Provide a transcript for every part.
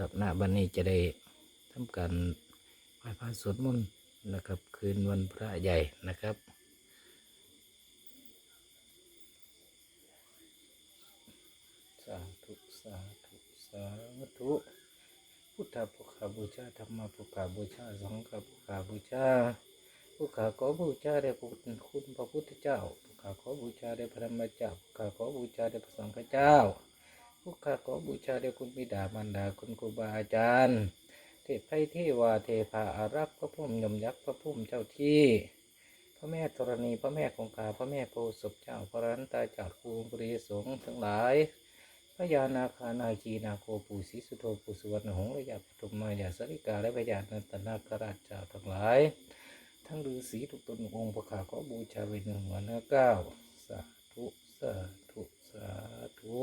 นะครับณบันนี้จะได้ทำการไหว้พระสวดมนต์นะครับ คืนวันพระใหญ่นะครับ สาธุสาธุสาธุพุทธปุคาบูชาธรรมปุคาบูชาสังฆปุคาบูชาปุคาขอบูชาแด่คุณคุณพระพุทธเจ้าปุคาขอบูชาแด่พระธรรมเจ้าปุคาขอบูชาแด่พระสังฆเจ้า ปุคาขอบูชาแด่คุณบิดามารดาคุณครูบาอาจารย์ เทพไพเทวาเทพาอารักษ์พระพุ่มยมยักษ์พระพุ่มเจ้าที่พระแม่ธรณีพระแม่คงคาพระแม่โพศพเจ้าพระรันตาจากภูมิปรีสงทั้งหลายพระยานาคานาคีนาโคปู่ศรีสุโธปูสุวรรณหงส์ระยะปฐุมมายาสริกาและพระยานันตนาคราชเจ้าทั้งหลาย ทั้งฤาษีทุกตนองค์ประคาขอบูชาเวหนึ่งวันละเก้าสาธุสาธุสาธุ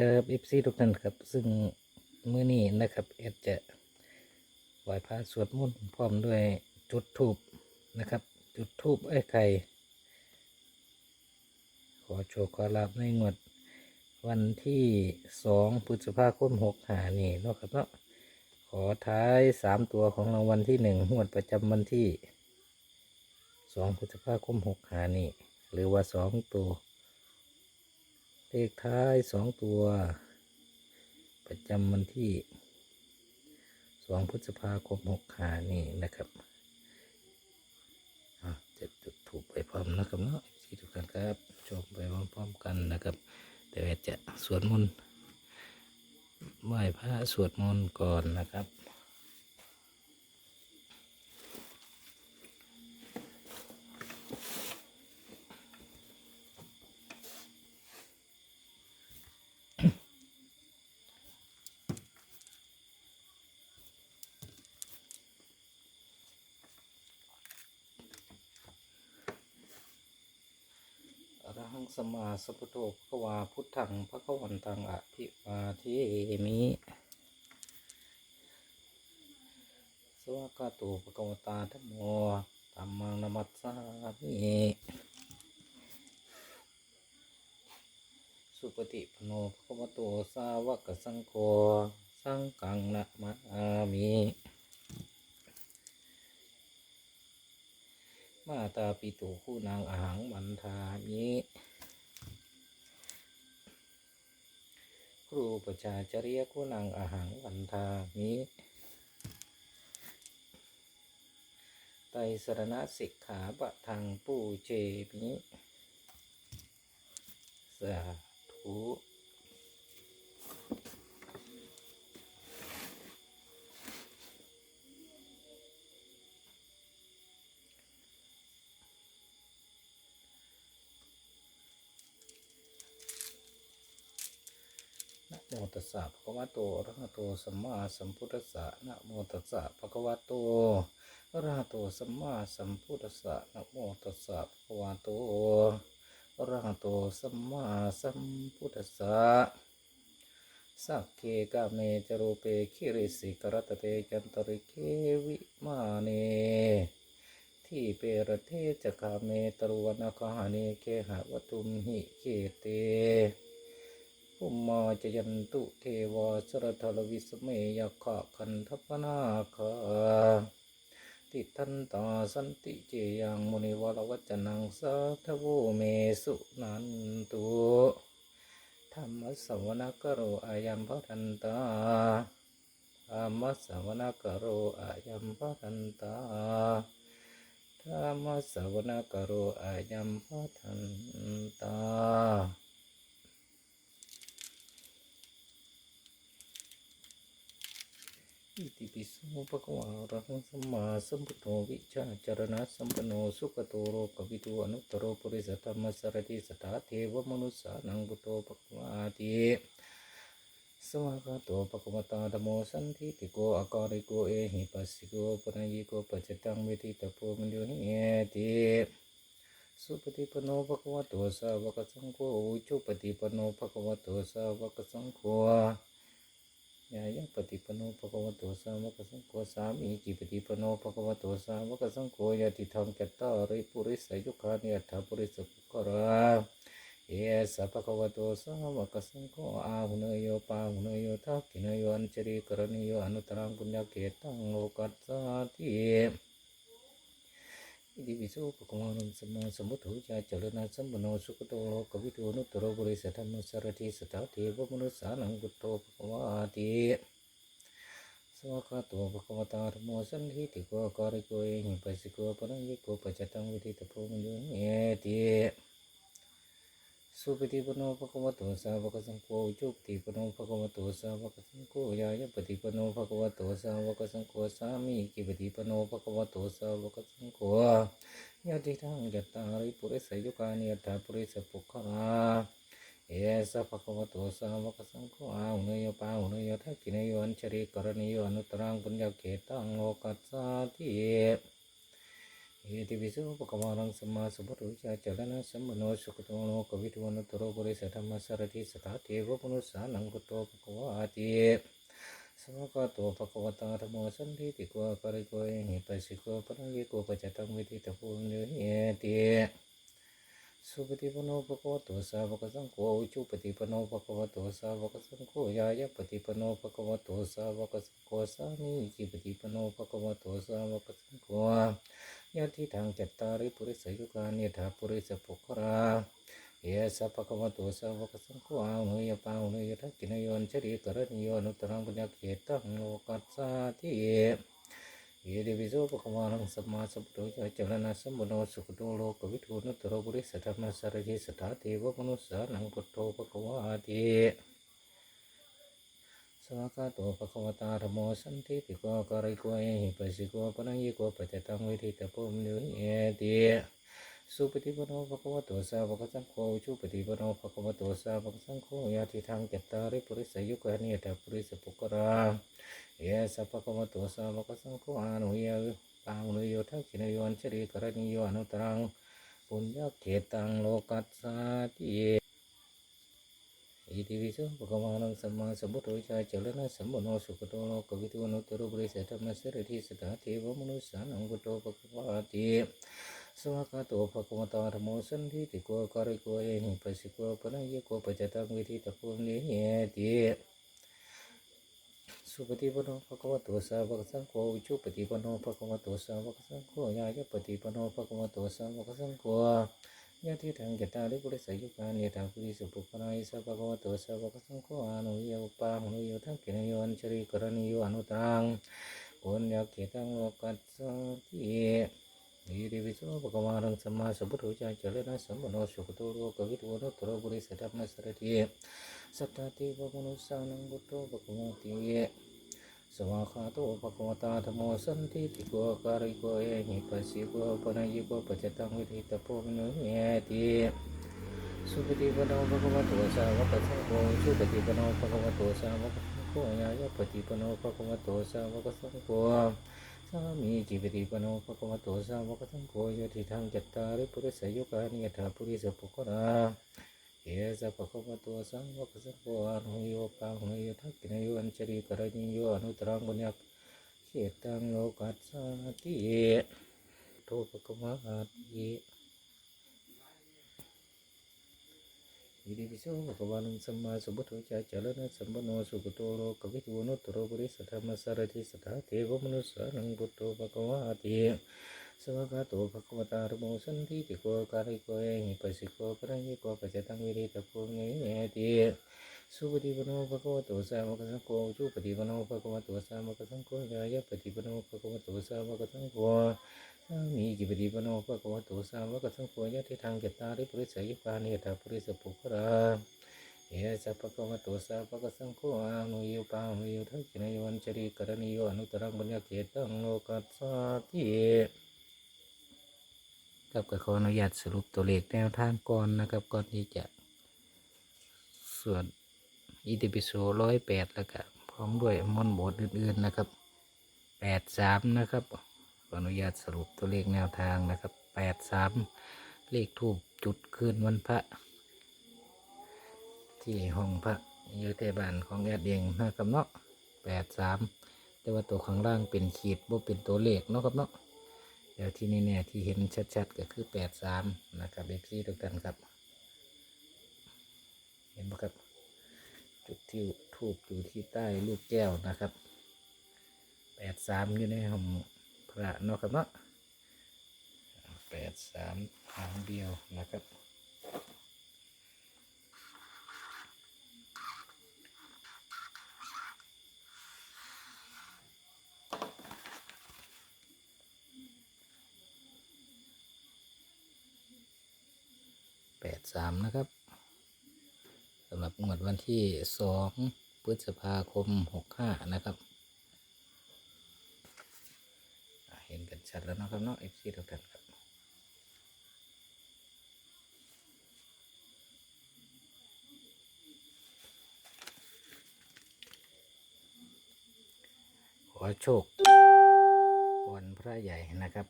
ครับเอฟซีทุกท่านครับ ซึ่งมื้อนี้นะครับเอดจะไหว้พระสวดมนต์พร้อมด้วยจุดทูบนะครับ จุดทูบไอ้ไข่ขอโชคขอลาบในงวดวันที่สองพฤษภาคมหกหานี่เนาะครับเนาะขอท้ายสามตัวของรางวัลที่หนึ่งงวดประจำวันที่สองพฤษภาคมหกหานี่หรือว่าสองตัว เลขท้ายสองตัว ประจำวันที่สองพฤษภาคมหกหานี่นะครับจะจุดถูกไปพร้อมนะครับเนาะที่ทุกท่านครับชมไปพร้อมๆกันนะครับ แต่จะสวดมนต์ไหว้พระสวดมนต์ก่อนนะครับ หังสมาสัพพุทโธพระวาพุทธังพระขวันตังอภิวาเทมิ สวากาโตุภะควตาธัมโมธัมมังนมัสสามิสุปฏิปโนภะควะโตสาวกสังโฆสังฆังนะมามิมาตาปิตุคู่นางอาหังมันทามิค รูประชาจริยคู่นางอาหังวันทามิไตรสรณสิกขาบะทังปูเจมิสาธุ โมตัสสะภะคะวะโตอะระหะโตสัมมาสัมพุทธัสสะนะโมตัสสะภะคะวะโตอะระหะโตสัมมาสัมพุทธัสสะนะโมตัสสะภะคะวะโตอะระหะโตสัมมาสัมพุทธัสสะสักเคกะเมจรูเปคิริสิกรัตเตจันตริเควิมาเนที่เปรเทจกาเมตรวนาคาเนเคหะวตุมหิเคเต อุมมาจยันตุเทวาสรทลวิสเมยขะคันทัปนาคาติทันตาสันติเจยังมุนิวรวัจนังสาทโวเมสุนันตุธรรมสวนกโรอายัมพทันตาธรรมสวนกโรอายัมพทันตาธรรมสวนกโรอายัมพทันตา อิติปิโสภะคะวะอะระหังสัมมาสัมพุทโธวิชาจารณะสัมปโนสุขโตโรกวิทูอนุตตรโรปุริสธรรมสารติสตาเทวมนุสสานังพุทโธภะคะวาติสวากาโตภะคะวตาธัมโมสันทิติโกอาการิโกเอหิปัสสิโกปะนัยยิโกปัจจตังเวทิตาโพมิโยหิเอติสุปฏิปโนภะควะโตสาวกสังโฆอุจุปฏิปโนภะควะโตสาวกสังโฆ ยายะปฏิปโนภะควะโตสามวกสังโฆสามีจิปฏิปโนภะควะโตสามวกสังโฆยติธรรมจัตตาริปุริสยุคานิอัฏฐปุริสปุกราเอสะภะคะวะโตสาวกสังโฆอาหุเนโยปาหุเนโยทักขิเนโยอัญชรีกรณิโยอนุตรังปุญญเกตังโลกัสสาติ อิติปิโสภะคะวะนังสัมาสัมพุทโธจาจรณะสัมปันโนสุขโตโลกวิทูนุตโรบุริสธรรมสารติสถาเทวมนุสานังกุตโตปกวะติสวากขาโตภะคะวตาธมโมสันทิติโกการิโกเอหิปัสสิโกปะนังยิโกปัจจตังวิธิตโพมิโยเอติ สุปฏิปโนภะคะวะโตสาวกสังโฆจุปฏิปโนภะคะวะโตสาวกสังโฆยายปฏิปโนภะคะวะโตสาวกสังโฆสามีกิปฏิปโนภะคะวะโตสาวกสังโฆยะติทังยัตตาริปุริสยุคานิยัตถาปุริสปุคคลาเอสะภะคะวะโตสาวกสังโฆอาหุเนยปาหุเนยทักขิเนยอัญชริกรณียอนุตรังปุญญเกตังโลกัสสาติ สวากขาโตภะคะวะตาธัมโมสันทิติโกอาการิโกเอหิปัสสิโกปะนังยิโกปัจจตังวิทิตาภูมิโยหิเอติสุปฏิปโนภะคะวะโตสาวกสังโฆอุจุปฏิปโนภะคะวะโตสาวกสังโฆยายะปฏิปโนภะคะวะโตสาวกสังโฆสามีจิปฏิปโนภะคะวะโตสาวกสังโฆ ยะทิทางจัตตาริปุริสยุกานิถาปุริสปุคราเยสัพพะวะสาวกสังฆอาหุยปาหุยทักกินโยนชริกรณิโยนุตรังปัญญเกตังโลกัสสาติเยเดวิโสภะคะวะนังสัมมาสัมพุทโธจาจรณะสัมบุโนสุขโตโลกวิทูนุตรปุริสธรรมสารทิสถาเทวมนุสสานังพุทโธภะคะวะติ สวากขาโตภะควตาธัมโมสันทิติโกกริโกเอหิปัสสิโกปนังยิโกปัจจตังวิทิตาภูมิโยหิเอติสุปฏิปโนภะควะโตสาวกสังโฆอุชุปฏิปโนภะควะโตสาวกสังโฆยะติทางจัตตาริปุริสยุกานิยตาปุริสปุกราเยสัพพะควะโตสาวกสังโฆอานุยะปานุโยทักขินโยอัญชริกรณิโยอนุตรังปุญญเกตังโลกัสสาติ อิติวิโสภะคะวะนังสัมมาสัมพุทโธจาจรณะสัมปุโนสุขโตโลกวิทูนุตตรบริสธรรมสรทิสตาเทวมนุสานังพุโธภะคะวะติสวากาโตภะคะวะตาธัมโมสันทิติโกกริโกเอหิปัสสิโกปะนัยยิโกปัจจตังวิทิตาภูมิเนติสุปฏิปโนภะคะวะโตสาวกสังโฆอุจุปฏิปโนภะคะวะโตสาวกสังโฆญาญปฏิปโนภะคะวะโตสาวกสังโฆ ยะทิทังจตาริปุริสยุคานิทาปุริสุปุปนาอิสัพพะคะวะโตสัพพะคะสังโฆอนุยอุปาหุนุโยทังกินโยอัญชริกรณีโยอนุตังปุญญเกตังโลกัสสติอิริวิโสภะคะวะรังสัมมาสัมพุทโธจาจารณะสัมปุโนสุขโตโลกวิทูนุตโรปุริสธรรมสระติสัทธาติวะมนุสสานังพุทโธภะคะวะติ สวากาโตภะคะวะตาธโมสันทิติโกการิโกเอหิปัสสิโกปะนัยยิโกปัจจตังวิทิตาภูมิโนเยติสุปฏิปโนภะคะวะโตสาวกสังโฆสุปฏิปโนภะคะวะโตสาวกสังโฆญาญปฏิปโนภะคะวะโตสาวกสังโฆสามีจิปฏิปโนภะคะวะโตสาวกสังโฆยะทิทังจัตตาริปุริสยุคานิยถาปุริสปุครา เอสะภะคะวะโตสังวกสังโฆอานุโยปาหุโยทักขินโยอัญชริกรณิโยอนุตรังบุญญเขตังโลกัสสาติโตภะคะวะติอิติปิโสภะคะวะนังสัมมาสัมพุทโธจาจารณะสัมปโนสุขโตโลกวิทูนุตโรปุริสธรรมสารทิสถาเทวมนุสสานังพุทโธภะคะวะติ สวากาโตภะคะวตาธัมโมสันทิติโกการิโกเอหิปัสสิโกปะนัยยิโกปัจจตังวิริตาภูมิเนติสุปฏิปโนภะคะวะโตสาวกสังโฆจุปฏิปโนภะคะวะโตสาวกสังโฆญาญปฏิปโนภะคะวะโตสาวกสังโฆสามีจิปฏิปโนภะคะวะโตสาวกสังโฆยะทิทางจัตตาริปุริสยุคานิยตาปุริสปุคราเอสัพพะคะวะโตสาวกสังโฆอานุโยปานุโยทักขินยอัญชริกรณิโยอนุตรังบุญญาเกตังโลกัสสาติ ครับก็ขออนุญาตสรุปตัวเลขแนวทางก่อนนะครับก่อนที่จะ ส่วดอิติปิโสร้อยแปดแล้วก็พร้อมด้วยมอนต์บทอื่นๆนะครับแปดสามนะครับขออนุญาตสรุปตัวเลขแนวทางนะครับแปดสามเลขทูบจุดคืนวันพระ ที่ห้องพระอยู่ที่บ้านของแอดเองนะครับเนาะแปดสามแต่ว่าตัวข้างล่างเป็นขีดบ่เป็นตัวเลขเนาะครับเนาะ เดี๋ยวที่นี่เนี่ยที่เห็นชัดๆก็คือแปดสามนะครับเอฟซีทุกท่านครับ เห็นไหมครับ จุดที่ทูบอยู่ที่ใต้ลูกแก้วนะครับแปดสามอยู่ในห้องพระเนาะครับเนาะแปดสามหางเดียวนะครับ ดสามนะครับสำหรับงวดวันที่สองพฤษภาคมหกห้านะครับ เห็นกันชัดแล้วนะครับเนาะเอฟซีทุกท่านครับขอโชค วันพระใหญ่นะครับ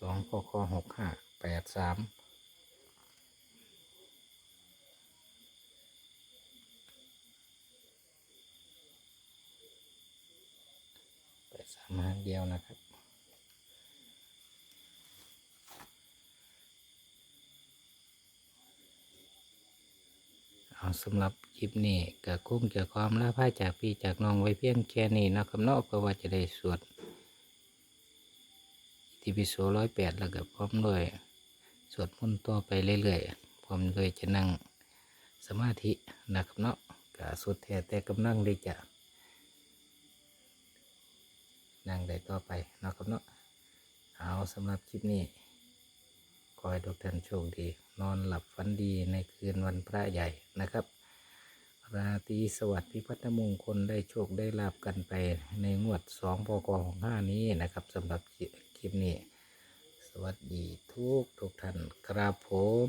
สองคคหกห้า แปดสามแปดสามหางเดียวนะครับเอาสำหรับคลิปนี้ก็คุ้มจะความล่าพ่ายจากพี่จากน้องไว้เพียงแค่นี้นะครับเนาะเพราะว่าจะได้สวดอิติโสร้อยแปดแล้วก็พร้อมด้วย สวดมนต์ต่อไปเรื่อยๆพร้อมด้วยจะนั่งสมาธินะครับเนาะก็สุดแท้แต่กำลังได้จะนั่งได้ต่อไปนะครับเนาะเอาสำหรับคลิปนี้ขอให้ทุกท่านโชคดี นอนหลับฝันดีในคืนวันพระใหญ่นะครับ ราตรีสวัสดิ์พิพัฒนมงคลได้โชคได้ลาบกันไปในงวดสองพกของห้านี้นะครับสำหรับคลิปนี้ สวัสดีทุกทุกท่านครับผม